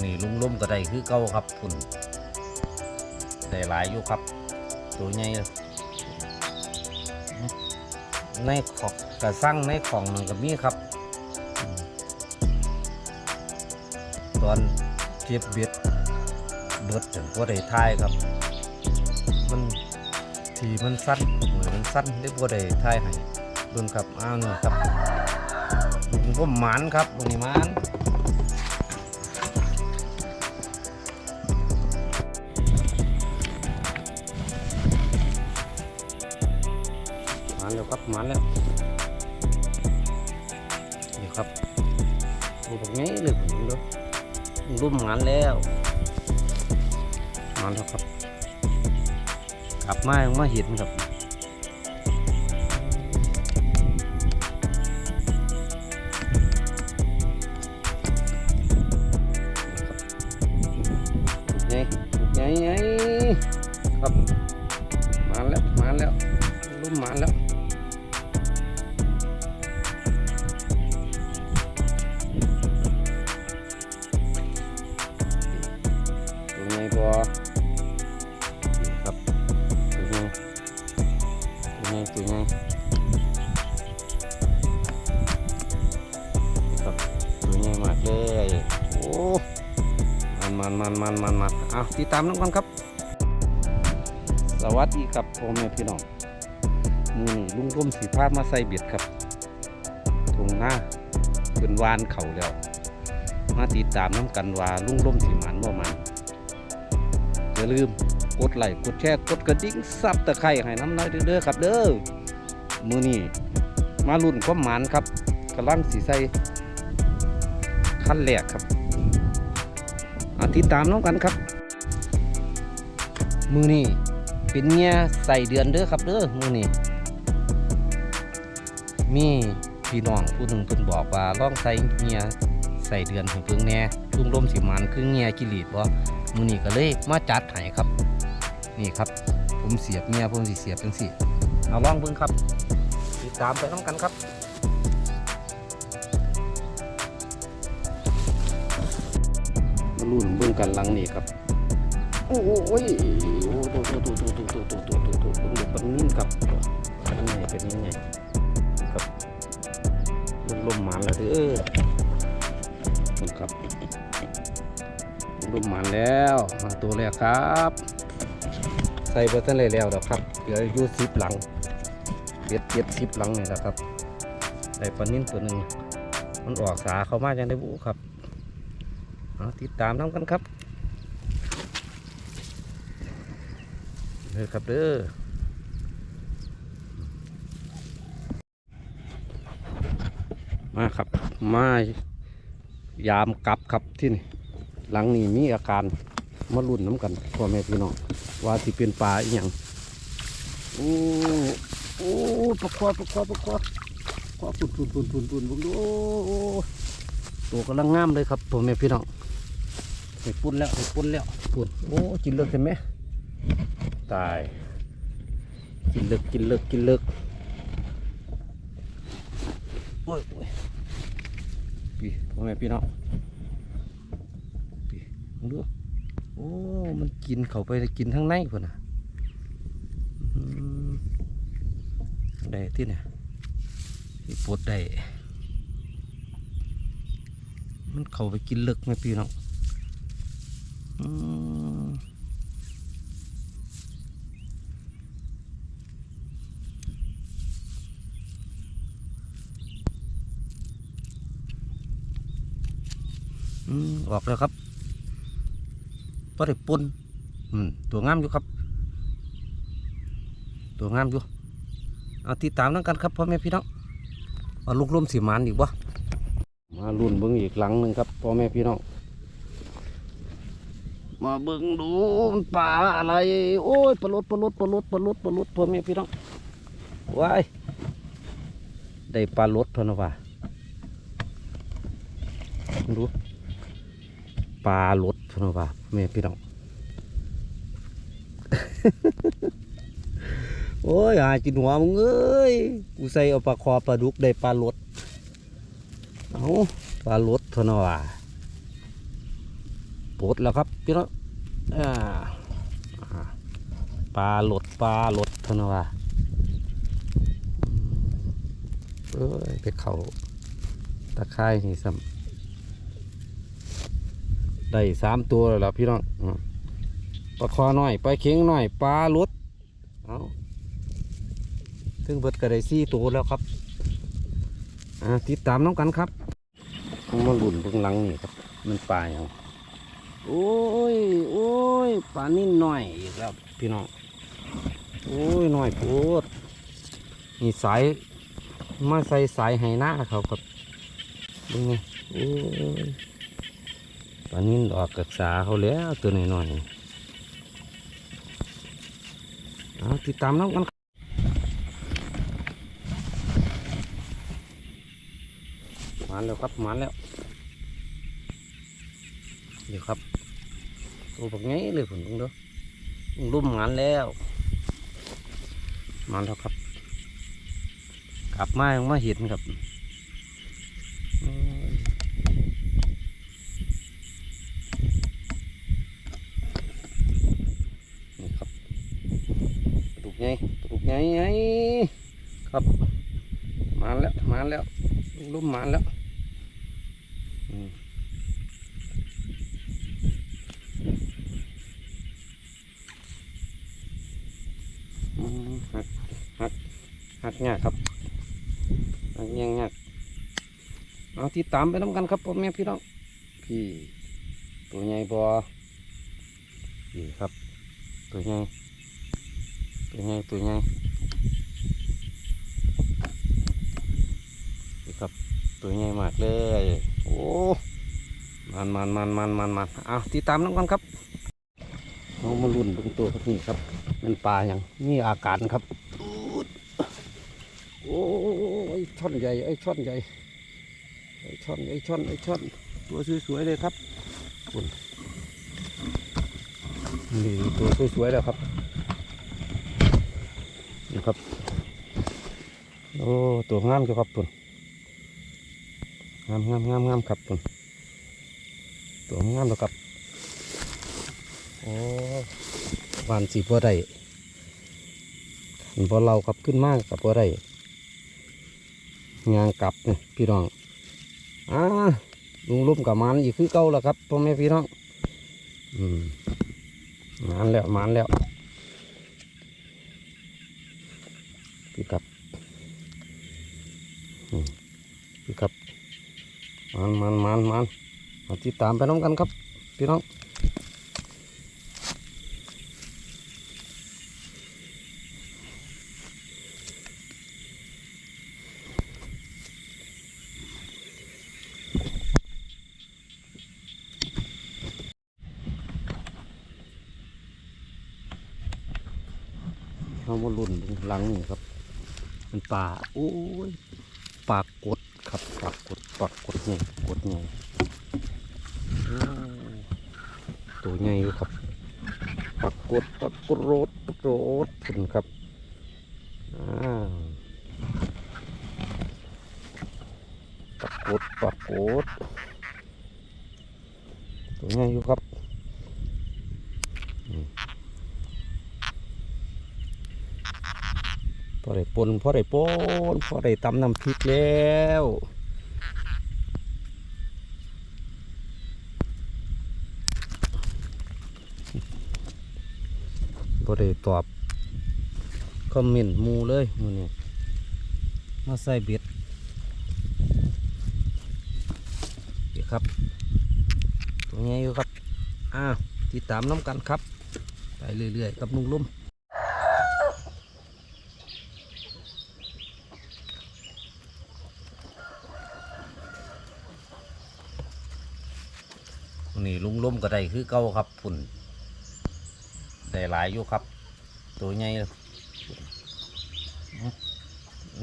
นี่ลุ่มลุ่มก็ได้คือเก่าครับคุณได้หลายอยู่ครับ ตัวใหญ่ในของกระสั่งในของมันก็มีครับ ตอนเก็บเบ็ดเบิดถึงก็ได้ทายครับ มันทีมันสั้นเหมือนมันสั้นได้บ่ได้ทายให้เบิ่งครับอ้าวนี่ครับผมก็หมานครับวันนี้หมาน มาแล้วครับมาแล้วนี่ครับโอ้แบบนี้เลยผมดูรุ่มหมานแล้วมานแล้วครับกลับมายังมาเห็นครับไงครับมาแล้วมาแล้วรุ่มมาแล้ว ตัวไงพอครับตัวไงตัวไงตัวไงครับตัวไงมากเลยโอ้มันมันมันมันมันมันเอาติดตามน้องกันครับ สวัสดีครับพ่อแม่พี่น้องนี่ลุงร่มสีพามาใส่เบ็ดครับทงหน้าเป็นวานเข่าแล้ว มาติดตามน้ำกันว่าลุงร่มสีหมันบ่มัน อย่าลืมกดไลค์กดแชร์กดกระดิ่งซับตะไคร้ให้น้ำน้อยเด้อครับเด้อมือนี้มาลุ่นความหมานครับกำลังสีใสขั้นแรกครับอาติดตามน้องกันครับ มือนี้เป็นเงี้ยใส่เดือนเด้อครับเด้อมือนี้มีพี่น้องผู้หนึ่งเพิ่นบอกว่าลองใส่เงี้ย ส่เดือนให้เพิ่งแน่ลุงลมสีมันคือเงียกิริดบ่มือนี้ก็เลยมาจัดให้ครับ นี่ครับ ผมเสียบเนี่ยผมสิเสียบจังสิเอาล่องเบิ่งครับ ติดตามไปน้องกันครับมาลุ่นเบิ่งกันหลังนี่ครับ โอ้โหโอ้ยโอ้โตโตโตโตโตโตโตโตโตโตเบิ่งดูปันนิ่มครับเป็นยังไงเป็นยังไงครับลมลมๆมาแล้วเด้อ เบิ่งครับรูปหมันแล้วมาตัวแรกครับ ใส่เบอร์เทนเลยแล้วเด้อครับเหลืออยู่สิบหลังเจ็ดเจ็ดสิบหลังนี่แหละครับได้ปลานิ่นตัวหนึ่งมันออกสาเข้ามาจังได้บุครับเอาติดตามน้ำกันครับเด้อครับเด้อมาครับ มา ยามกลับครับที่นี่หลังนี้มีอาการมารุ่นน้ำกันพ่อแม่พี่น้องว่าที่เป็นปลาอีหยังโอ้โอ้ปลาคอปลาคอปลาคอคอปุ่นปุ่นปุ่นปุ่นปุ่นผมดูโอ้ตัวกำลังงามเลยครับพ่อแม่พี่น้องไปปุ่นแล้วไปปุ่นแล้วปุ่นโอ้กินเลิกเห็นไหมตายกินเลิกกินเลิกกินเลิกโอ้ยโอ้ย พี่พ่อแม่พี่น้องมึงดูโอ้มันกินเขาไปกินทั้งในพุ่นน่ะได้ที่เนี่ยปวดได้มันเขาไปกินเลึกไหมพี่น้องอืม ออกแล้วครับพอได้ปนอืมตัวงามอยู่ครับ ตัวงามอยู่เอาติดตามนั่งกันครับพ่อแม่พี่น้องเอาลูกร่มสีมันอีกวะมาลุ่นเบิ้งอีกหลังหนึ่งครับพ่อแม่พี่น้องมาเบิ้งดูมันป่าอะไร โอ้ยปลาลดปลาลดปลาลดปลาลดปลาลดพ่อแม่พี่น้องว้ายได้ปลาลดเท่านั้นว่าดู ปลาลดเท่านั้นว่าพ่อแม่พี่น้อง โอ้ยหาจินหัวมึงเอ้ยกูใส่เอาปลาคอปลาดุกได้ปลาลดเอาปลาลดเท่านว่าปลดแล้วครับพี่น้องปลาหลดปลาหลดเท่านว่าเอ้ยไปเขาตะไคร่นี่ซ้ำ ได้สามตัวแล้วล่ะพี่น้องปลาคอหน่อยปลาเข็งหน่อยปลาหลดเอาถึงเบิดก็ได้สี่ตัวแล้วครับอ่าติดตามน้องกันครับมาหลุนเบื้องหลังนี่ครับ มันปลาอย่างโอ้ยโอ้ยปลานิ่หน่อยอีกแล้วพี่น้องโอ้ยหน่อยโพดนี่สายมาใส่สายไหหน้าเขาครับดูไงโอ้ย ปลานิ่ดอกกระสาเขาแล้วตัวหน่อยๆเอาติดตามน้องกันมาแล้วครับมาแล้วเดี๋ยวครับตัวแบบนี้เลยผมต้องดูรุ่มงานแล้วมาแล้วครับกลับมายังมาเห็นครับโอ้ยนี่ครับปลาดุกไงปลาดุกไงไง ครับมาแล้วมาแล้วรุ่มมาแล้วหักหักหักเงี้ยครับหักเงี้ยเงี้ยเอาติดตามไปน้ำกันครับพ่อแม่พี่น้องพี่ตัวใหญ่บอพี่ครับ ตัวใหญ่ตัวใหญ่ตัวใหญ่ ครับ ตัวใหญ่มากเลย โอ้มันมันมันมันมันมันเอาติดตามน้ำกันครับเอามาลุ่นเบิ่งตัวครับนี่ครับมันปลาอย่างนี่อาการครับโอ้ยช่อนใหญ่ไอ้ช่อนใหญ่ไอ้ช่อนไอ้ช่อนไอ้ช่อนตัวสวยๆเลยครับคุณนี่ตัวสวยๆแล้วครับนี่ครับโอ้ตัวงามจ้ะครับคุณามงามงามงามครับตัวงามแล้วครับโอ้วานสีบัวได้ขันบัเรากับขึ้นมากกับบัวได้งานกลับนี่พี่น้องอ่าลุงลุ่มกับมันอีกคือเก่าแล้วครับพ่อแม่พี่น้องอืมมันแล้วมันแล้วพี่กับอืมพี่กับ มันมันมันมันมาติดตามไปน้องกันครับ พี่น้องเขามาลุ่นหลังนี่ครับ มันป่าโอ้ยปากกด ครับปากกดปากกดไงกดไงโอ้ตัวใหญ่อยู่ครับปากกดปากกดโรดปากกดโรดขึ้นครับปากกดปากกดตัวใหญ่อยู่ครับ พอได้ปนพอได้ปนพอได้ตำน้ำพริกแล้วพอได้ตอบคอมเมนต์มูเลยมือนี้มาใส่เบ็ดนี่ครับ ตัวนี้อยู่ครับ อ้าวติดตามน้ำกันครับ ไปเรื่อยๆ กับลุงลุ่ม นี่ลุงล้มก็ได้คือเก่าครับพุ่นได้หลายอยู่ครับ ตัวใหญ่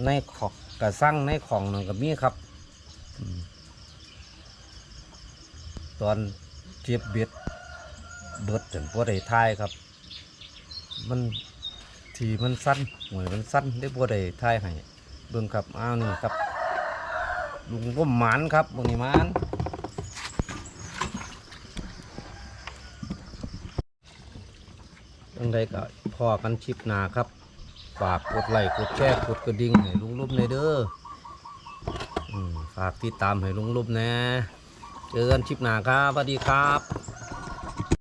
ในของกระสั่งในของนั่นก็มีครับ ตอนเทียบเบ็ดเบิดจนพอได้ทายครับ มันทีมันสั้นหวยมันสั้นได้พอได้ทายให้เบิ่งครับอ้าวนี่ครับลุงล้มหมานครับบนนี้หมาน จังไดก็พอกันชิปนาครับ ฝากกดไลค์กดแชร์กดกระดิ่งให้ลุงลุบในเด้อฝากติดตามให้ลุงลุบนะ เจอกันชิปนาครับสวัสดีครับ